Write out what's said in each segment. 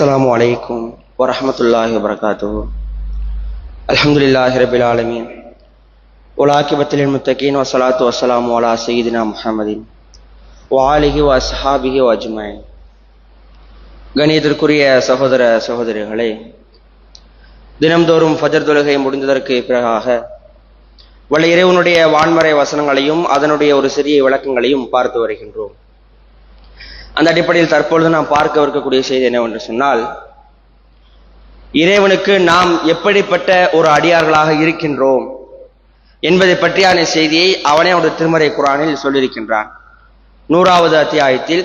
السلام عليكم ورحمة الله وبركاته الحمد لله رب العالمين والعاقبة للمتقين والصلاة والسلام على سيدنا محمد وآله وأصحابه وأجمعين கணியத்திற்குரிய சகோதர சகோதரிகளே தினம்தோறும் ஃபஜர் தொழுகை முடிந்ததற்கு பிறகாக வல்ல இறைவனுடைய வான்மறை வசனங்களையும் அதனுடைய ஒரு சிறிய விளக்கங்களையும் பார்த்து வருகின்றோம் அந்த அடிப்படையில் தற்பொழுது நாம் பார்க்க இருக்கக்கூடிய செய்தி என்னவென்று சொன்னால் இறைவனுக்கு நாம் எப்படிப்பட்ட ஒரு அடியார்களாக இருக்கின்றோம் என்பதை பற்றியான செய்தியை அவனே அவனுடைய திருமறை குரானில் சொல்லியிருக்கின்றான். நூறாவது அத்தியாயத்தில்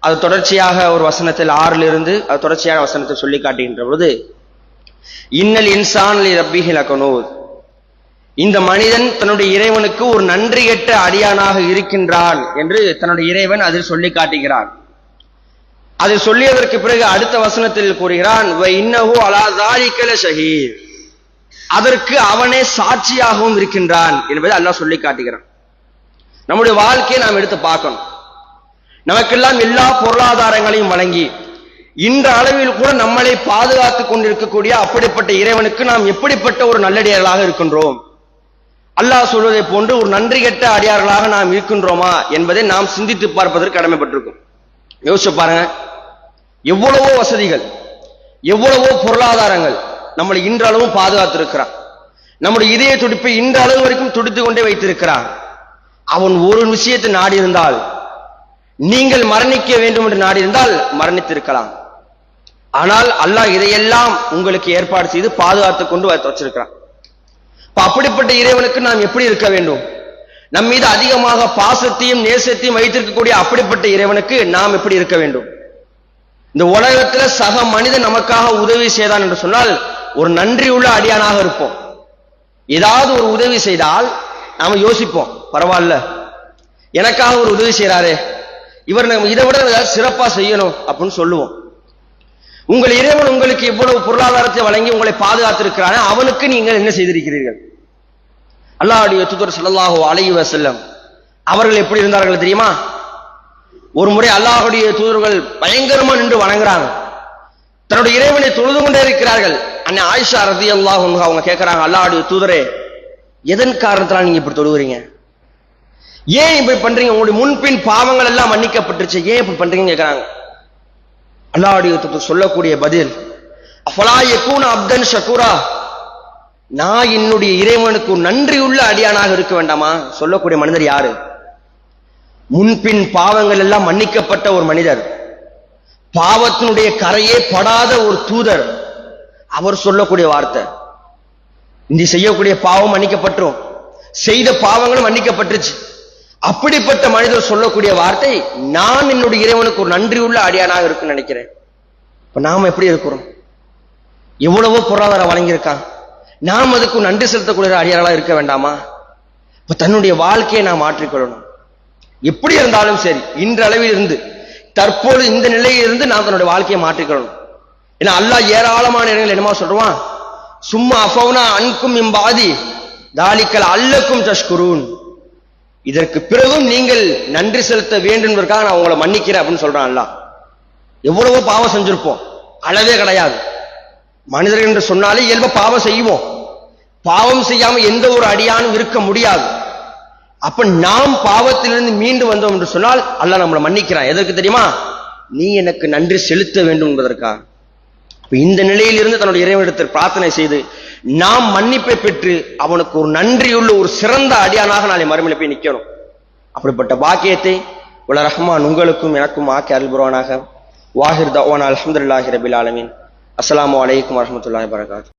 அது தொடர்ச்சியாக ஒரு வசனத்தில் ஆறிலிருந்து அது தொடர்ச்சியான வசனத்தை சொல்லி காட்டுகின்ற பொழுது இன்னல் இன்சான் ரப்பிஹி லகனூத் இந்த மனிதன் தன்னுடைய இறைவனுக்கு ஒரு நன்றியற்ற அடியானாக இருக்கின்றான் என்று தன்னுடைய இறைவன் அதில் சொல்லி காட்டுகிறான். அதை சொல்லியதற்கு பிறகு அடுத்த வசனத்தில் கூறுகிறான் ஷஹீர். அதற்கு அவனே சாட்சியாகவும் இருக்கின்றான் என்பதை அல்லாஹ் சொல்லி காட்டுகிறான். நம்முடைய வாழ்க்கையை நாம் எடுத்து பார்க்கணும். நமக்கெல்லாம் எல்லா பொருளாதாரங்களையும் வழங்கி இந்த அளவில் கூட நம்மளை பாதுகாத்துக் கொண்டிருக்கக்கூடிய அப்படிப்பட்ட இறைவனுக்கு நாம் எப்படிப்பட்ட ஒரு நல்லடியார்களாக இருக்கின்றோம்? அல்லாஹ் சொல்வதை போன்று ஒரு நன்றி கெட்ட அடியார்களாக நாம் இருக்கின்றோமா என்பதை நாம் சிந்தித்து பார்ப்பதற்கு கடமைப்பட்டிருக்கும். யோசிச்சு பாருங்க. எவ்வளவோ வசதிகள் எவ்வளவோ பொருளாதாரங்கள் நம்மளை இன்றளவும் பாதுகாத்திருக்கிறான். நம்முடைய இதய துடிப்பை இன்றளவு வரைக்கும் துடித்து கொண்டே வைத்திருக்கிறான். அவன் ஒரு விஷயத்தை நாடியிருந்தால் நீங்கள் மரணிக்க வேண்டும் என்று நாடியிருந்தால் மரணித்திருக்கலாம். ஆனால் அல்லாஹ் இதையெல்லாம் உங்களுக்கு ஏற்பாடு செய்து பாதுகாத்துக் கொண்டு வச்சிருக்கிறான். அப்படிப்பட்ட இறைவனுக்கு நாம் எப்படி இருக்க வேண்டும்? நம் மீது அதிகமாக பாசத்தையும் நேசத்தையும் வைத்திருக்கக்கூடிய அப்படிப்பட்ட இறைவனுக்கு நாம் எப்படி இருக்க வேண்டும்? இந்த உலகத்துல சக மனிதன் நமக்காக உதவி செய்தான் என்று சொன்னால் ஒரு நன்றி உள்ள அடியானாக இருப்போம். ஏதாவது ஒரு உதவி செய்தால் நாம யோசிப்போம் பரவாயில்ல. எனக்காக ஒரு உதவி செய்யறாரு இவர் நம்ம இதை விட சிறப்பா செய்யணும் அப்படின்னு சொல்லுவோம். உங்கள் இறைவன் உங்களுக்கு இவ்வளவு பொருளாதாரத்தை வழங்கி உங்களை பாதுகாத்திருக்கிறானே அவனுக்கு நீங்கள் என்ன செய்திருக்கிறீர்கள்? அல்லாஹுடைய தூதர் சல்லாஹூ அலைஹி வசல்லம் அவர்கள் எப்படி இருந்தார்கள் தெரியுமா? ஒரு முறை அல்லாஹுடைய தூதர்கள் பயங்கரமா நின்று வணங்குறாங்க. தன்னுடைய இறைவனை தொழுது கொண்டே இருக்கிறார்கள். அன்னை ஆயிஷா ரதி அல்லாஹ் அவங்க கேட்கிறாங்க அல்லாஹுடைய தூதரே எதன் காரணத்தினால் நீங்க இப்படி தொழுகிறீங்க? ஏன் இப்படி பண்றீங்க? உங்களுடைய முன்பின் பாவங்கள் எல்லாம் மன்னிக்கப்பட்டுருச்சு. ஏன் இப்படி பண்றீங்கன்னு கேட்கிறாங்க அல்லாஹுடைய சொல்லக்கூடிய பதில் அஃபலா யக்கூன அப்தன் ஷக்கூரா நான் என்னுடைய இறைவனுக்கு நன்றியுள்ள அடியானாக இருக்க வேண்டாமா? சொல்லக்கூடிய மனிதர் யாரு? முன்பின் பாவங்கள் எல்லாம் மன்னிக்கப்பட்ட ஒரு மனிதர். பாவத்தினுடைய கரையே படாத ஒரு தூதர். அவர் சொல்லக்கூடிய வார்த்தை. இந்த செய்யக்கூடிய பாவம் மன்னிக்கப்பட்டுரும். செய்த பாவங்களும் மன்னிக்கப்பட்டுருச்சு. அப்படிப்பட்ட மனிதர் சொல்லக்கூடிய வார்த்தை நான் என்னுடைய இறைவனுக்கு ஒரு நன்றி உள்ள அடியானாக இருக்குன்னு நினைக்கிறேன். இப்ப நாம எப்படி இருக்கிறோம்? எவ்வளவோ பொருளாதாரம் வழங்கியிருக்கான் நாம் அதுக்கு நன்றி செலுத்தக்கூடிய அடியார்களா இருக்க வேண்டாமா? இப்ப தன்னுடைய வாழ்க்கையை நாம் மாற்றிக்கொள்ளணும். எப்படி இருந்தாலும் சரி இன்றளவில் இருந்து தற்போது இந்த நிலையில் இருந்து நாம் தன்னுடைய வாழ்க்கையை மாற்றிக்கொள்ளணும். ஏன்னா அல்லாஹ் ஏராளமான இடங்கள் என்னமா சொல்றான் சும்மா அஃபவுனா அன்கும் இம்பாதி தாலிக்கல் அல்லக்கும் தஷ்குரூன். இதற்கு பிறகும் நீங்கள் நன்றி செலுத்த வேண்டும் என்பதற்காக நான் உங்களை மன்னிக்கிறேன் அப்படின்னு சொல்றான் அல்லாஹ். எவ்வளவோ பாவம் செஞ்சிருப்போம். அளவே கிடையாது. மனிதர்கள் என்று சொன்னாலே இயல்ப பாவம் செய்வோம். பாவம் செய்யாம எந்த ஒரு அடியானும் இருக்க முடியாது. அப்ப நாம் பாவத்திலிருந்து மீண்டு வந்தோம் என்று சொன்னால் அல்லாஹ் நம்மளை மன்னிக்கிறான். எதற்கு தெரியுமா? நீ எனக்கு நன்றி செலுத்த வேண்டும் என்பதற்காக. இந்த நிலையிலிருந்து தன்னுடைய இறைவனிடத்தில் பிரார்த்தனை செய்து நாம் மன்னிப்பை பெற்று அவனுக்கு ஒரு நன்றியுள்ள ஒரு சிறந்த அடியானாக நாளை மறுமையில போய் நிக்கணும். அப்படிப்பட்ட பாக்கியத்தை உல ரஹ்மான் உங்களுக்கும் எனக்கும் ஆக்கி அருள்புறவனாக வாஹிர் தவான் அலமதுல்லாஹி ரபில் ஆலமின். அஸ்லாம் வலைக்கம் வரமத்துல்லாஹி வரகாத்து